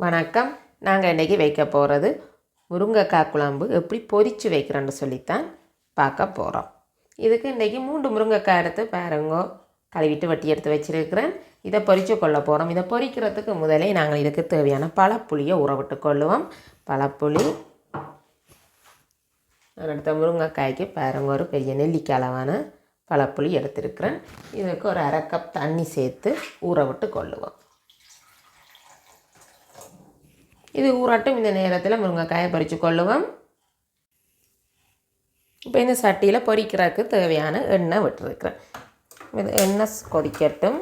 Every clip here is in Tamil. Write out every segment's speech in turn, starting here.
வணக்கம். நாங்கள் இன்றைக்கி வைக்க போகிறது முருங்கைக்காய் குழம்பு. எப்படி பொரித்து வைக்கிறோன்னு சொல்லித்தான் பார்க்க போகிறோம் இதுக்கு இன்றைக்கி மூன்று முருங்கைக்காய் எடுத்து பாருங்கோ. கழுவிட்டு வட்டி எடுத்து வச்சிருக்கிறேன். இதை பொரித்து கொள்ள போகிறோம் இதை பொரிக்கிறதுக்கு முதலே நாங்கள் இதுக்கு தேவையான பழப்புளியை உறவிட்டு கொள்ளுவோம். பழப்புளி. நான் அடுத்த முருங்கைக்காய்க்கு பாருங்க ஒரு பெரிய நெல்லிக்காய் அளவான பழப்புளி எடுத்திருக்கிறேன். இதுக்கு ஒரு அரை கப் தண்ணி சேர்த்து ஊற விட்டு கொள்ளுவோம். இது ஊறட்டும் இந்த நேரத்தில் முருங்கைக்காயை பறித்து கொள்ளுவோம். இப்போ இந்த சட்டியில் பொரிக்கிறதுக்கு தேவையான எண்ணெய் விட்டுருக்குறேன். இது எண்ணெய் கொதிக்கட்டும்.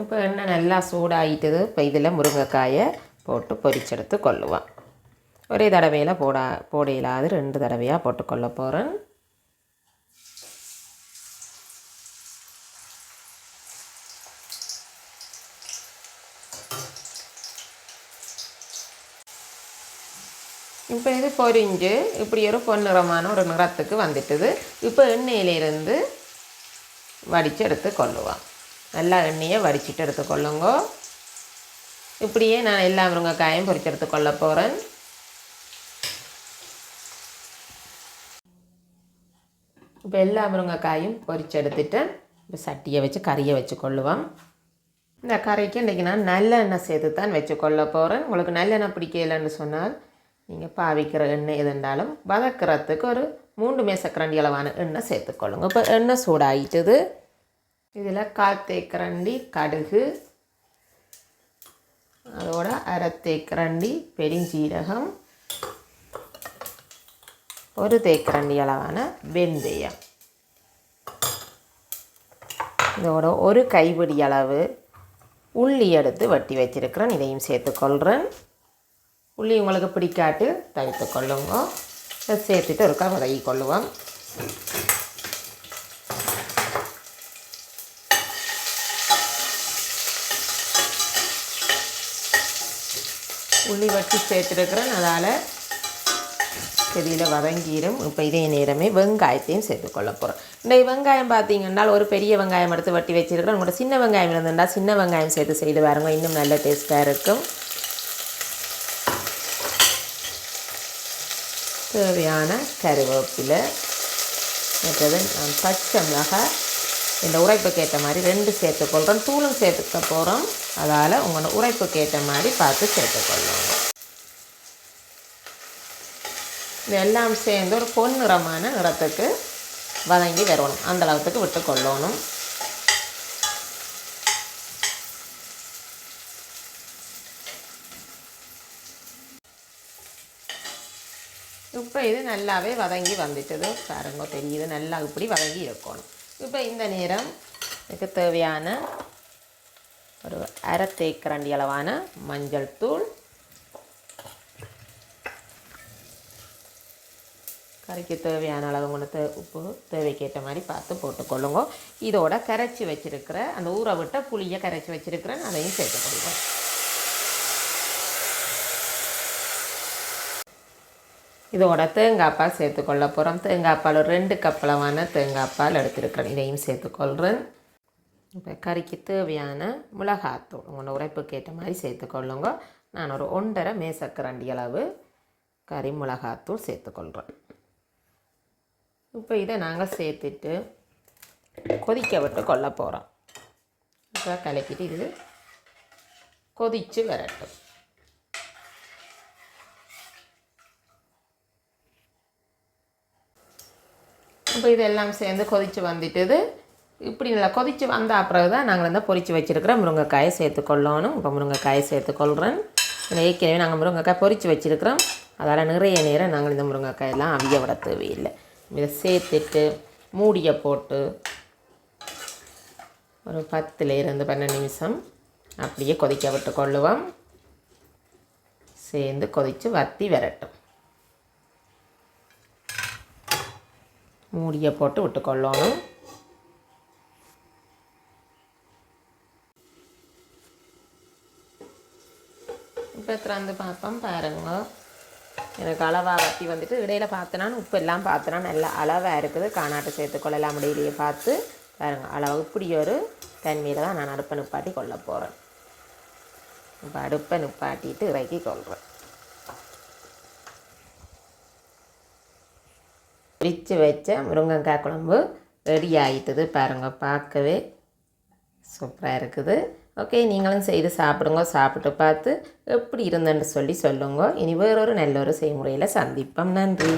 இப்போ எண்ணெய் நல்லா சூடாகிட்டது இப்போ இதில் முருங்கைக்காயை போட்டு பொரிச்செடுத்து கொள்ளுவோம். ஒரே தடவையில் போடா போடையிலாவது ரெண்டு தடவையாக போட்டுக்கொள்ள போகிறேன் இப்போ இது பொரிஞ்சு இப்படி ஒரு பொன்னிறமான ஒரு நிறத்துக்கு வந்துட்டுது. இப்போ எண்ணெயிலிருந்து வடித்து எடுத்து கொள்ளுவோம். நல்லா எண்ணெயை வடிச்சிட்டு எடுத்து கொள்ளுங்க. இப்படியே நான் எல்லா முருங்கைக்காயும் பொறிச்சு எடுத்து கொள்ள போகிறேன் இப்போ எல்லா முருங்கைக்காயும் பொறிச்சு எடுத்துட்டு இப்போ சட்டியை வச்சு கறியை வச்சு கொள்ளுவோம். இந்த கறிக்கு இன்றைக்கி நான் நல்லெண்ணெய் சேர்த்து தான் வச்சு கொள்ள போகிறேன் உங்களுக்கு நல்லெண்ணெய் பிடிக்கலைன்னு சொன்னால் நீங்கள் பாவிக்கிற எண்ணெய் இருந்தாலும் வதக்கிறதுக்கு ஒரு மூன்று மேசக்கரண்டி அளவான எண்ணெய் சேர்த்துக்கொள்ளுங்க. இப்போ எண்ணெய் சூடாயிட்டுது. இதில் கால் தேக்கரண்டி கடுகு அதோட அரை தேக்கரண்டி பெருஞ்சீரகம் ஒரு தேக்கரண்டி அளவான வெந்தயம். இதோட ஒரு கைப்பிடி அளவு உள்ளி எடுத்து வட்டி வச்சிருக்கிறேன். இதையும் சேர்த்துக்கொள்கிறேன் உள்ளி உங்களுக்கு பிடிக்காட்டு தவிர்த்து கொள்ளுங்க சேர்த்துட்டு ஒருக்கா வதக்கி கொள்ளுவோம் உள்ளி வட்டி சேர்த்துருக்குறேன் அதால் செடியில் வதங்கிடும் இப்போ இதே நேரமே வெங்காயத்தையும் சேர்த்துக்கொள்ள போகிறோம் இந்த வெங்காயம் பார்த்தீங்கன்னா ஒரு பெரிய வெங்காயம் எடுத்து வட்டி வச்சிருக்கிறேன் உங்களோட சின்ன வெங்காயம் இருந்திருந்தா சின்ன வெங்காயம் சேர்த்து செய்து பாருங்க இன்னும் நல்ல டேஸ்ட்டாக இருக்கும் தேவையான கருவேப்பிலை. மற்றது நான் பச்சை மிளகாய். இந்த உரைப்புக்கு ஏற்ற மாதிரி ரெண்டு சேர்த்துக்கொள்கிறோம் தூளும் சேர்த்துக்க போகிறோம் அதால் உங்களோட உரைப்புக்கு ஏற்ற மாதிரி பார்த்து சேர்த்துக்கொள்ளணும் இது எல்லாம் சேர்ந்து ஒரு பொன்னிறமான நிறத்துக்கு வதங்கி வரணும். அந்த அளவுக்கு விட்டு கொள்ளணும். இப்போ இது நல்லாவே வதங்கி வந்துட்டது. பாருங்க தெரியுது. நல்லா இப்படி வதங்கி இருக்கணும். இப்போ இந்த நேரம் இதுக்கு தேவையான ஒரு அரை தேக்கரண்டி அளவான மஞ்சள் தூள் கறிக்கு தேவையான அளவு கொண்டு உப்பு தேவைக்கேற்ற மாதிரி பார்த்து போட்டுக்கொள்ளுங்க. இதோட கரைச்சி வச்சுருக்கிற அந்த ஊற விட்ட புளியை கரைச்சி வச்சுருக்கிறேன் அதையும் சேர்த்துக்கொள்வோம் இதோட தேங்காய்ப்பால் சேர்த்துக்கொள்ள போகிறோம் தேங்காய்ப்பால் ரெண்டு கப் அளவான தேங்காய் பால் இதையும் சேர்த்துக்கொள்கிறேன் இப்போ கறிக்கு தேவையான மிளகாத்தூள் உங்களோட உரைப்புக்கு ஏற்ற மாதிரி சேர்த்துக்கொள்ளுங்க. நான் ஒரு ஒன்றரை மேசக்கரண்டி அளவு கறி மிளகாத்தூள் சேர்த்துக்கொள்கிறேன் இப்போ இதை நாங்கள் சேர்த்துட்டு கொதிக்க விட்டு கொள்ள போகிறோம் இப்போ கலக்கிட்டு இது கொதித்து வரட்டும். இப்போ இதெல்லாம் சேர்ந்து கொதித்து வந்துட்டுது. இப்படி நல்லா கொதித்து வந்த பிறகு தான் நாங்கள் வந்து பொறிச்சு வச்சுருக்கிற முருங்கைக்காயை சேர்த்துக்கொள்ளணும் இப்போ முருங்கைக்காயை சேர்த்துக்கொள்கிறேன் கொள்கிறேன் ஏற்கனவே நாங்கள் முருங்கைக்காய் பொறிச்சு வச்சுருக்கிறோம். அதால் நிறைய நேரம் நாங்கள் இந்த முருங்கைக்காயெல்லாம் அவிய விட தேவையில்லை. இதை சேர்த்துட்டு மூடியை போட்டு ஒரு பத்துலேருந்து பன்னெண்டு நிமிஷம் அப்படியே கொதிக்க விட்டு கொள்ளுவோம். சேர்ந்து கொதித்து வத்தி விரட்டும். மூடியை போட்டு விட்டுக்கொள்ளணும். இப்போ திறந்து பார்ப்போம் பாருங்க. எனக்கு அளவாக வட்டி வந்துட்டு இடையில பார்த்தனா உப்பு எல்லாம் பார்த்தனா நல்லா அளவாக இருக்குது. காணாட்டு சேர்த்துக்கொள்ளலாம் முடியலையே பார்த்து. பாருங்க அளவு இப்படி ஒரு தண்ணியில் தான் நான் அடுப்பை நிப்பாட்டி கொள்ள போகிறேன் இப்போ அடுப்பை நிப்பாட்டிட்டு இறக்கி கொள்கிறேன் பிரித்து வச்ச முருங்கக்காய் குழம்பு ரெடி ஆகிட்டுது பாருங்கள் பார்க்கவே சூப்பராக இருக்குது. ஓகே நீங்களும் செய்து சாப்பிடுங்க சாப்பிட்டு பார்த்து எப்படி இருந்தேன்னு சொல்லி சொல்லுங்க. இனி வேறொரு நல்ல ஒரு செய்முறையில் சந்திப்போம். நன்றி.